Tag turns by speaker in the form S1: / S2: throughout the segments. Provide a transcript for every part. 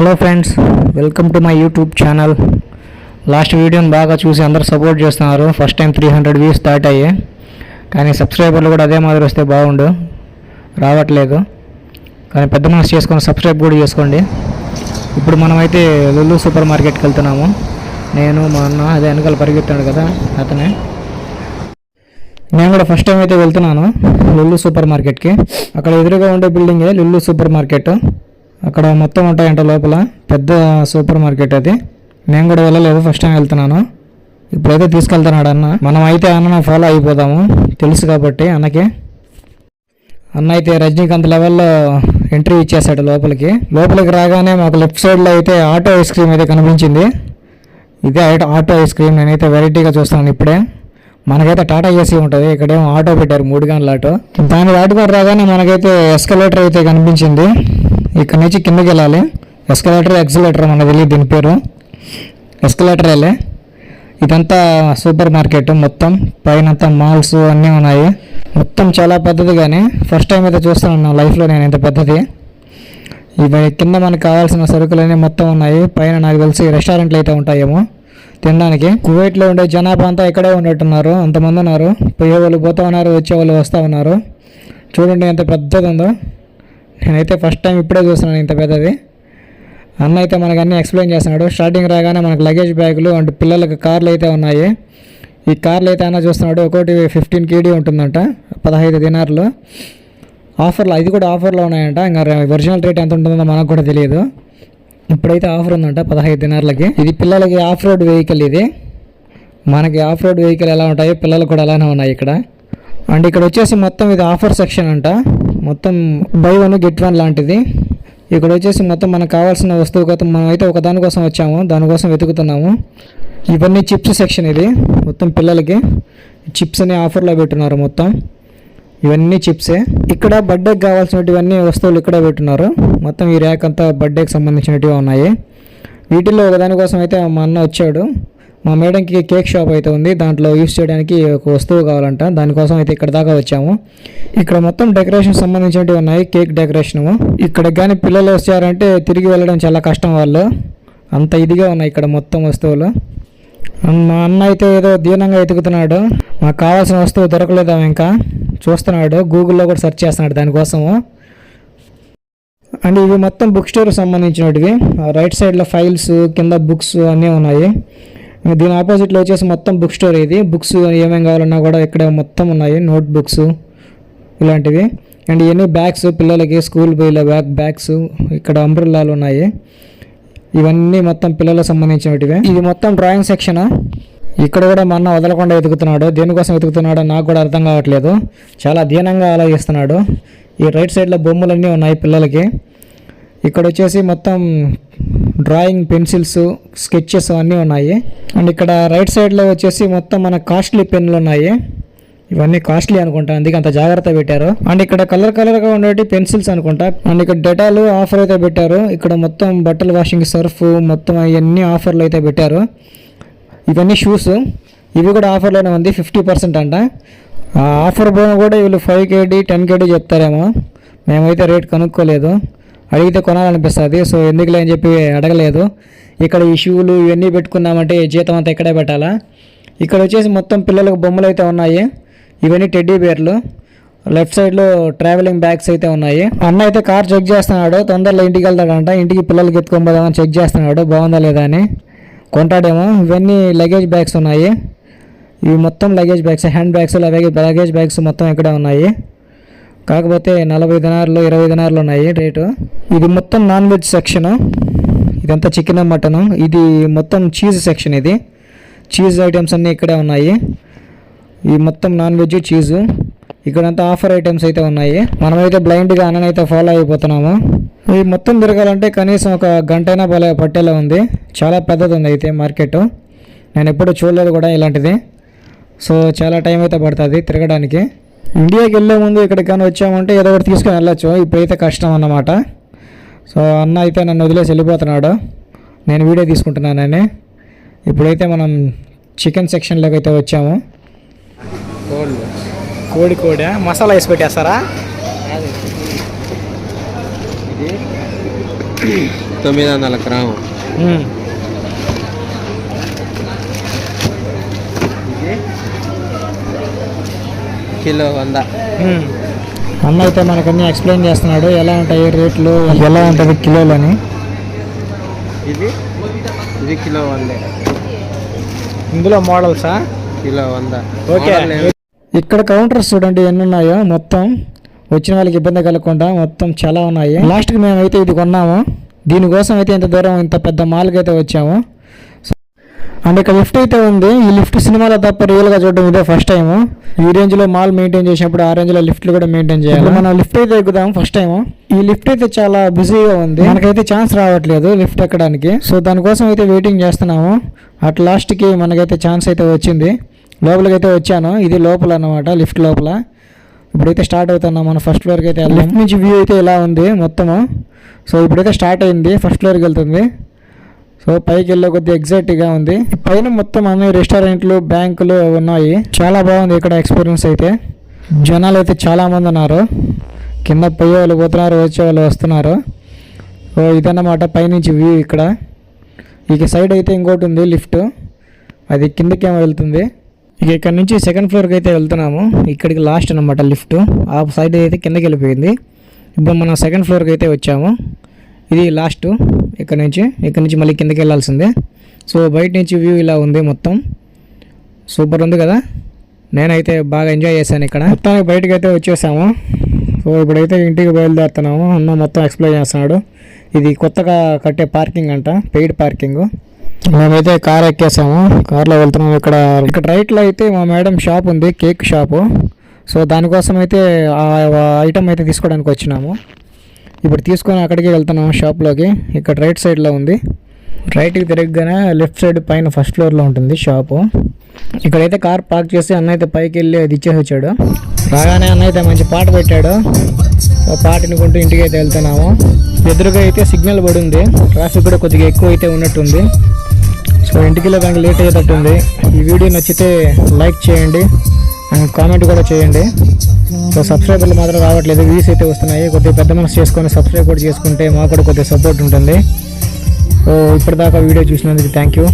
S1: Hello friends welcome to my YouTube channel last వీడియోని బాగా చూసి అందరూ సపోర్ట్ చేస్తున్నారు. First time three hundred views start అయ్యాయి కానీ సబ్స్క్రైబర్లు కూడా అదే మాదిరి వస్తే బాగుండు. రావట్లేదు. కానీ పెద్ద మనసు చేసుకొని సబ్స్క్రైబ్ కూడా చేసుకోండి. ఇప్పుడు మనమైతే లుల్లు సూపర్ మార్కెట్కి వెళ్తున్నాము. నేను మా అన్న అదే వెనకాల పరిగెత్తాడు కదా అతనే. నేను కూడా ఫస్ట్ టైం అయితే వెళ్తున్నాను లుల్లు సూపర్ మార్కెట్కి అక్కడ ఎదురుగా ఉండే బిల్డింగే లుల్లు సూపర్ మార్కెట్ అక్కడ మొత్తం ఉంటాయంట లోపల. పెద్ద సూపర్ మార్కెట్ అది. నేను కూడా వెళ్ళలేదు ఫస్ట్ టైం వెళ్తున్నాను. ఇప్పుడైతే తీసుకెళ్తున్నాడు అన్న. మనం అయితే అన్న ఫాలో అయిపోదాము. తెలుసు కాబట్టి అన్నకి. అన్న అయితే రజనీకాంత్ లెవెల్లో ఎంట్రీ ఇచ్చేసాడు లోపలికి. లోపలికి రాగానే మాకు లెఫ్ట్ సైడ్లో అయితే ఆటో ఐస్ క్రీమ్ అయితే కనిపించింది. ఇదే ఆటో- ఆటో ఐస్ క్రీమ్ నేనైతే వెరైటీగా చూస్తున్నాను ఇప్పుడే. మనకైతే టాటా ఏసీ ఉంటుంది. ఇక్కడేమో ఆటో పెట్టారు మూడు గంటల ఆటో దాన్ని దాటుకొని రాగానే మనకైతే ఎస్కలేటర్ అయితే కనిపించింది. ఇక్కడ నుంచి కిందకి వెళ్ళాలి. ఎస్కలేటర్ ఎక్సలేటర్ మన తెలియదు దీని పేరు ఎస్కలేటర్ వెళ్ళే ఇదంతా సూపర్ మార్కెట్ మొత్తం. పైనంతా మాల్స్ అన్నీ ఉన్నాయి. మొత్తం చాలా పెద్దది కానీ ఫస్ట్ టైం అయితే చూస్తాను నా లైఫ్లో నేను ఇంత పెద్దది. ఇవి కింద మనకు కావాల్సిన సరుకులన్నీ మొత్తం ఉన్నాయి. పైన నాకు తెలిసి రెస్టారెంట్లు అయితే ఉంటాయేమో తినడానికి. కువైట్లో ఉండే జనాభా అంతా ఇక్కడే ఉన్నట్టున్నారు. అంతమంది ఉన్నారు. పోయే వాళ్ళు పోతా ఉన్నారు వచ్చే వాళ్ళు వస్తూ ఉన్నారు. చూడండి ఎంత పెద్దది ఉందో. నేనైతే ఫస్ట్ టైం ఇప్పుడే చూస్తున్నాను ఇంత పెద్దది. అన్న అయితే మనకు అన్నీ ఎక్స్ప్లెయిన్ చేస్తున్నాడు. స్టార్టింగ్ రాగానే మనకు లగేజ్ బ్యాగులు అండ్ పిల్లలకి కార్లు అయితే ఉన్నాయి. ఈ కార్లు అయితే అన్న చూస్తున్నాడు ఒకటి ఫిఫ్టీన్ కేడీ ఉంటుందంట పదహైదు దినార్లు. ఆఫర్లో ఇది కూడా ఆఫర్లో ఉన్నాయంట. ఇంకా ఒరిజినల్ రేట్ ఎంత ఉంటుందో మనకు కూడా తెలియదు. ఇప్పుడైతే ఆఫర్ ఉందంట పదహైదు దినార్లకి. ఇది పిల్లలకి ఆఫ్ రోడ్ వెహికల్ ఇది. మనకి ఆఫ్ రోడ్ వెహికల్ ఎలా ఉంటాయో పిల్లలు కూడా అలానే ఉన్నాయి ఇక్కడ. అండ్ ఇక్కడ వచ్చేసి మొత్తం ఇది ఆఫర్ సెక్షన్ అంట. మొత్తం బై వన్ గెట్ వన్ లాంటిది. ఇక్కడ వచ్చేసి మొత్తం మనకు కావాల్సిన వస్తువు కోసం మనం అయితే ఒక దానికోసం వచ్చాము. దానికోసం వెతుకుతున్నాము. ఇవన్నీ చిప్స్ సెక్షన్ ఇది మొత్తం పిల్లలకి. చిప్స్ అనే ఆఫర్లో పెట్టున్నారు మొత్తం. ఇవన్నీ చిప్సే ఇక్కడ బర్త్డేకి కావాల్సినటువన్నీ వస్తువులు ఇక్కడ పెట్టున్నారు. మొత్తం ఈ ర్యాక్ అంతా బర్త్డేకి సంబంధించినవి ఉన్నాయి. వీటిల్లో ఒక దానికోసం అయితే మా అన్న వచ్చాడు. మా మేడంకి కేక్ షాప్ అయితే ఉంది. దాంట్లో యూస్ చేయడానికి ఒక వస్తువు కావాలంట. దానికోసం అయితే ఇక్కడ దాకా వచ్చాము. ఇక్కడ మొత్తం డెకరేషన్ సంబంధించినవి ఉన్నాయి. Cake decoration. ఇక్కడ కానీ పిల్లలు వచ్చారంటే తిరిగి వెళ్ళడం చాలా కష్టం వాళ్ళు. అంత ఇదిగా ఉన్నాయి ఇక్కడ మొత్తం వస్తువులు. మా అన్న అయితే ఏదో దీనంగా ఎతుకుతున్నాడు. మాకు కావాల్సిన వస్తువు దొరకలేదా ఇంకా. చూస్తున్నాడు. గూగుల్లో కూడా సెర్చ్ చేస్తున్నాడు దానికోసము. అండ్ ఇవి మొత్తం బుక్ స్టోర్ సంబంధించినటివి. రైట్ సైడ్లో ఫైల్స్ కింద బుక్స్ అన్నీ ఉన్నాయి. ఇంకా దీని ఆపోజిట్లో వచ్చేసి మొత్తం బుక్ స్టోర్ ఇది. బుక్స్ ఏమేమి కావాలన్నా కూడా ఇక్కడ మొత్తం ఉన్నాయి. నోట్ బుక్స్ ఇలాంటివి. అండ్ ఇవన్నీ బ్యాగ్స్ పిల్లలకి స్కూల్ పోయే బ్యాగ్ బ్యాగ్స్ ఇక్కడ అంబ్రిల్లాలు ఉన్నాయి. ఇవన్నీ మొత్తం పిల్లలకు సంబంధించినటివే. ఇది మొత్తం డ్రాయింగ్ సెక్షనా ఇక్కడ కూడా మా అన్న వదలకుండా వెతుకుతున్నాడు. దేనికోసం వెతుకుతున్నాడో నాకు కూడా అర్థం కావట్లేదు. చాలా దీనంగా ఆలోచిస్తున్నాడు. ఈ రైట్ సైడ్లో బొమ్మలన్నీ ఉన్నాయి పిల్లలకి. ఇక్కడ వచ్చేసి మొత్తం డ్రాయింగ్ పెన్సిల్స్ స్కెచెస్ అన్నీ ఉన్నాయి. అండ్ ఇక్కడ రైట్ సైడ్లో వచ్చేసి మొత్తం మన కాస్ట్లీ పెన్లు ఉన్నాయి. ఇవన్నీ కాస్ట్లీ అనుకుంటా అందుకే అంత జాగ్రత్త పెట్టారు. అండ్ ఇక్కడ కలర్ కలర్గా ఉండేటి పెన్సిల్స్ అనుకుంటా. అండ్ ఇక్కడ డెటాలు ఆఫర్ అయితే పెట్టారు. ఇక్కడ మొత్తం బట్టలు వాషింగ్ సర్ఫ్ మొత్తం అవన్నీ ఆఫర్లు అయితే పెట్టారు. ఇవన్నీ షూస్. ఇవి కూడా ఆఫర్లోనే ఉంది ఫిఫ్టీ పర్సెంట్ అంట. ఆఫర్ కూడా వీళ్ళు ఫైవ్ కేడీ టెన్ కేడీ చెప్తారేమో. మేమైతే రేట్ కనుక్కోలేదు. అడిగితే కొనాలనిపిస్తుంది. సో ఎందుకులే అని చెప్పి అడగలేదు. ఇక్కడ ఈ షూలు ఇవన్నీ పెట్టుకున్నామంటే జీతం అంతా ఇక్కడే పెట్టాలా? ఇక్కడ వచ్చేసి మొత్తం పిల్లలకు బొమ్మలు అయితే ఉన్నాయి. ఇవన్నీ టెడ్డీ బేర్లు. లెఫ్ట్ సైడ్లో ట్రావెలింగ్ బ్యాగ్స్ అయితే ఉన్నాయి. అన్న అయితే కార్ చెక్ చేస్తున్నాడు. తొందరలో ఇంటికి వెళ్తాడంట. ఇంటికి పిల్లలకి ఎత్తుకొని పోదామని చెక్ చేస్తున్నాడు. బాగుందా లేదా అని. కొంటాడేమో. ఇవన్నీ లగేజ్ బ్యాగ్స్ ఉన్నాయి. ఇవి మొత్తం luggage bags handbags luggage luggage bags మొత్తం ఇక్కడే ఉన్నాయి. కాకపోతే నలభై దినారులు ఇరవై దినారులు ఉన్నాయి రేటు. ఇది మొత్తం నాన్ వెజ్ సెక్షన్. ఇదంతా చికెన్ మటన్. ఇది మొత్తం చీజ్ సెక్షన్ ఇది. చీజ్ ఐటమ్స్ అన్నీ ఇక్కడే ఉన్నాయి. ఈ మొత్తం నాన్ వెజ్ చీజు. ఇక్కడంతా ఆఫర్ ఐటమ్స్ అయితే ఉన్నాయి. మనమైతే బ్లైండ్గా అన్ననైతే ఫాలో అయిపోతున్నాము. ఈ మొత్తం తిరగాలంటే కనీసం ఒక గంట అయినా పలే పట్టేలా ఉంది. చాలా పెద్దది ఉంది అయితే మార్కెట్. నేను ఎప్పుడు చూడలేదు కూడా ఇలాంటిది. సో చాలా టైం అయితే పడుతుంది తిరగడానికి. ఇండియాకి వెళ్ళే ముందు ఇక్కడికి కానీ వచ్చామంటే ఏదో ఒకటి తీసుకొని వెళ్ళొచ్చు. ఇప్పుడైతే కష్టం అన్నమాట. సో అన్న అయితే నన్ను వదిలేసి వెళ్ళిపోతున్నాడు. నేను వీడియో తీసుకుంటున్నానని ఇప్పుడైతే మనం చికెన్ సెక్షన్లోకి అయితే వచ్చాము. కోడి కోడి మసాలా వేసి పెట్టేస్తారా?
S2: తొమ్మిది వందల గ్రాము. కిలో వంద.
S1: అన్న అయితే మనకన్నీ ఎక్స్ప్లెయిన్ చేస్తున్నాడు. ఎలా ఉంటాయి రేట్లు? ఎలా ఉంటుంది కిలోలని?
S2: ఇది? ఇది కిలో వందే.
S1: ఇందులో మోడల్సా?
S2: కిలో వంద.
S1: ఓకే. ఇక్కడ కౌంటర్స్ చూడండి ఎన్ని ఉన్నాయో మొత్తం. వచ్చిన వాళ్ళకి ఇబ్బంది కలగకుండా మొత్తం చాలా ఉన్నాయి. లాస్ట్కి మేమైతే ఇది కొన్నాము. దీనికోసం అయితే ఇంత దూరం ఇంత పెద్ద మాల్కి అయితే వచ్చాము. అండ్ ఇక్కడ లిఫ్ట్ అయితే ఉంది. ఈ లిఫ్ట్ సినిమాలో తప్ప రియల్గా చూడడం ఇదే ఫస్ట్ టైం ఈ రేంజ్లో మాల్ మెయింటైన్ చేసినప్పుడు ఆ రేంజ్లో లిఫ్ట్లు కూడా మెయింటైన్ చేయాలి. మనం లిఫ్ట్ అయితే ఎక్కుదాం ఫస్ట్ టైం ఈ లిఫ్ట్ అయితే చాలా బిజీగా ఉంది. మనకైతే ఛాన్స్ రావట్లేదు లిఫ్ట్ ఎక్కడానికి. సో దానికోసం అయితే వెయిటింగ్ చేస్తున్నాము. అట్ లాస్ట్కి మనకైతే ఛాన్స్ అయితే వచ్చింది. లోపలికి అయితే వచ్చాను. ఇది లోపల అన్నమాట లిఫ్ట్ లోపల. ఇప్పుడైతే స్టార్ట్ అవుతున్నాం. మన ఫస్ట్ ఫ్లోర్కి అయితే లెఫ్ట్ నుంచి వ్యూ అయితే ఇలా ఉంది మొత్తము. సో ఇప్పుడైతే స్టార్ట్ అయింది. ఫస్ట్ ఫ్లోర్కి వెళ్తుంది. సో పైకి వెళ్ళే కొద్ది ఎగ్జైట్గా ఉంది. పైన మొత్తం అన్ని రెస్టారెంట్లు బ్యాంకులు ఉన్నాయి. చాలా బాగుంది ఇక్కడ ఎక్స్పీరియన్స్ అయితే. జనాలు అయితే చాలా మంది ఉన్నారు. కింద పోయే వాళ్ళు పోతున్నారు వచ్చే వాళ్ళు వస్తున్నారు. సో ఇదన్నమాట పైనుంచి వ్యూ ఇక్కడ. ఇక సైడ్ అయితే ఇంకోటి ఉంది లిఫ్ట్. అది కిందకేమో వెళ్తుంది. ఇక ఇక్కడ నుంచి సెకండ్ ఫ్లోర్కి అయితే వెళ్తున్నాము. ఇక్కడికి లాస్ట్ అనమాట లిఫ్ట్. ఆ సైడ్ అయితే కిందకి వెళ్ళిపోయింది. ఇప్పుడు మనం సెకండ్ ఫ్లోర్కి అయితే వచ్చాము. ఇది లాస్ట్ ఇక్కడ నుంచి ఇక్కడ నుంచి మళ్ళీ కిందకి వెళ్ళాల్సిందే. సో బయట నుంచి వ్యూ ఇలా ఉంది మొత్తం. సూపర్ ఉంది కదా? నేనైతే బాగా ఎంజాయ్ చేశాను ఇక్కడ. మొత్తానికి బయటకు అయితే వచ్చేసాము. సో ఇప్పుడైతే ఇంటికి బయలుదేరుతున్నాము. అన్న మొత్తం ఎక్స్ప్లెయిన్ చేస్తున్నాడు. ఇది కొత్తగా కట్టే పార్కింగ్ అంట పెయిడ్ పార్కింగ్ మేమైతే కార్ ఎక్కేసాము. కార్లో వెళ్తున్నాము ఇక్కడ. ఇక్కడ రైట్లో అయితే మా మేడం షాప్ ఉంది కేక్ షాపు సో దానికోసం అయితే ఆ ఐటమ్ అయితే తీసుకోవడానికి వచ్చినాము. ఇప్పుడు తీసుకొని అక్కడికి వెళ్తున్నాము షాప్లోకి. ఇక్కడ రైట్ సైడ్లో ఉంది. రైట్కి తిరగగానే లెఫ్ట్ సైడ్ పైన ఫస్ట్ ఫ్లోర్లో ఉంటుంది షాపు. ఇక్కడైతే కార్ పార్క్ చేసి అన్న అయితే పైకి వెళ్ళి అది ఇచ్చేసి వచ్చాడు. రాగానే అన్న అయితే మంచి పాట పెట్టాడు. పాట వినుకుంటూ ఇంటికి అయితే వెళ్తున్నాము. ఎదురుగా అయితే సిగ్నల్ పడి ఉంది ట్రాఫిక్ కూడా కొద్దిగా ఎక్కువ అయితే ఉన్నట్టుంది. సో ఇంటికి వెళ్ళడానికి లేట్ అయ్యేటట్టుంది. ఈ వీడియో నచ్చితే లైక్ చేయండి. అండ్ కామెంట్ కూడా చేయండి. సో సబ్స్క్రైబర్లు మాత్రం రావట్లేదు వ్యూస్ అయితే వస్తున్నాయి. కొద్దిగా పెద్ద మనసు చేసుకొని సబ్స్క్రైబ్ కూడా చేసుకుంటే మాకు కూడా కొద్దిగా సపోర్ట్ ఉంటుంది. సో ఇప్పటిదాకా వీడియో చూసినందుకు థ్యాంక్ యూ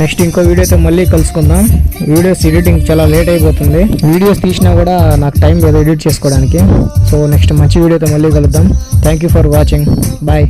S1: నెక్స్ట్ ఇంకో వీడియోతో మళ్ళీ కలుసుకుందాం. వీడియోస్ ఎడిటింగ్ చాలా లేట్ అయిపోతుంది. వీడియోస్ తీసినా కూడా నాకు టైం లేదు ఎడిట్ చేసుకోవడానికి. సో నెక్స్ట్ మంచి వీడియోతో మళ్ళీ కలుద్దాం. Thank you for watching bye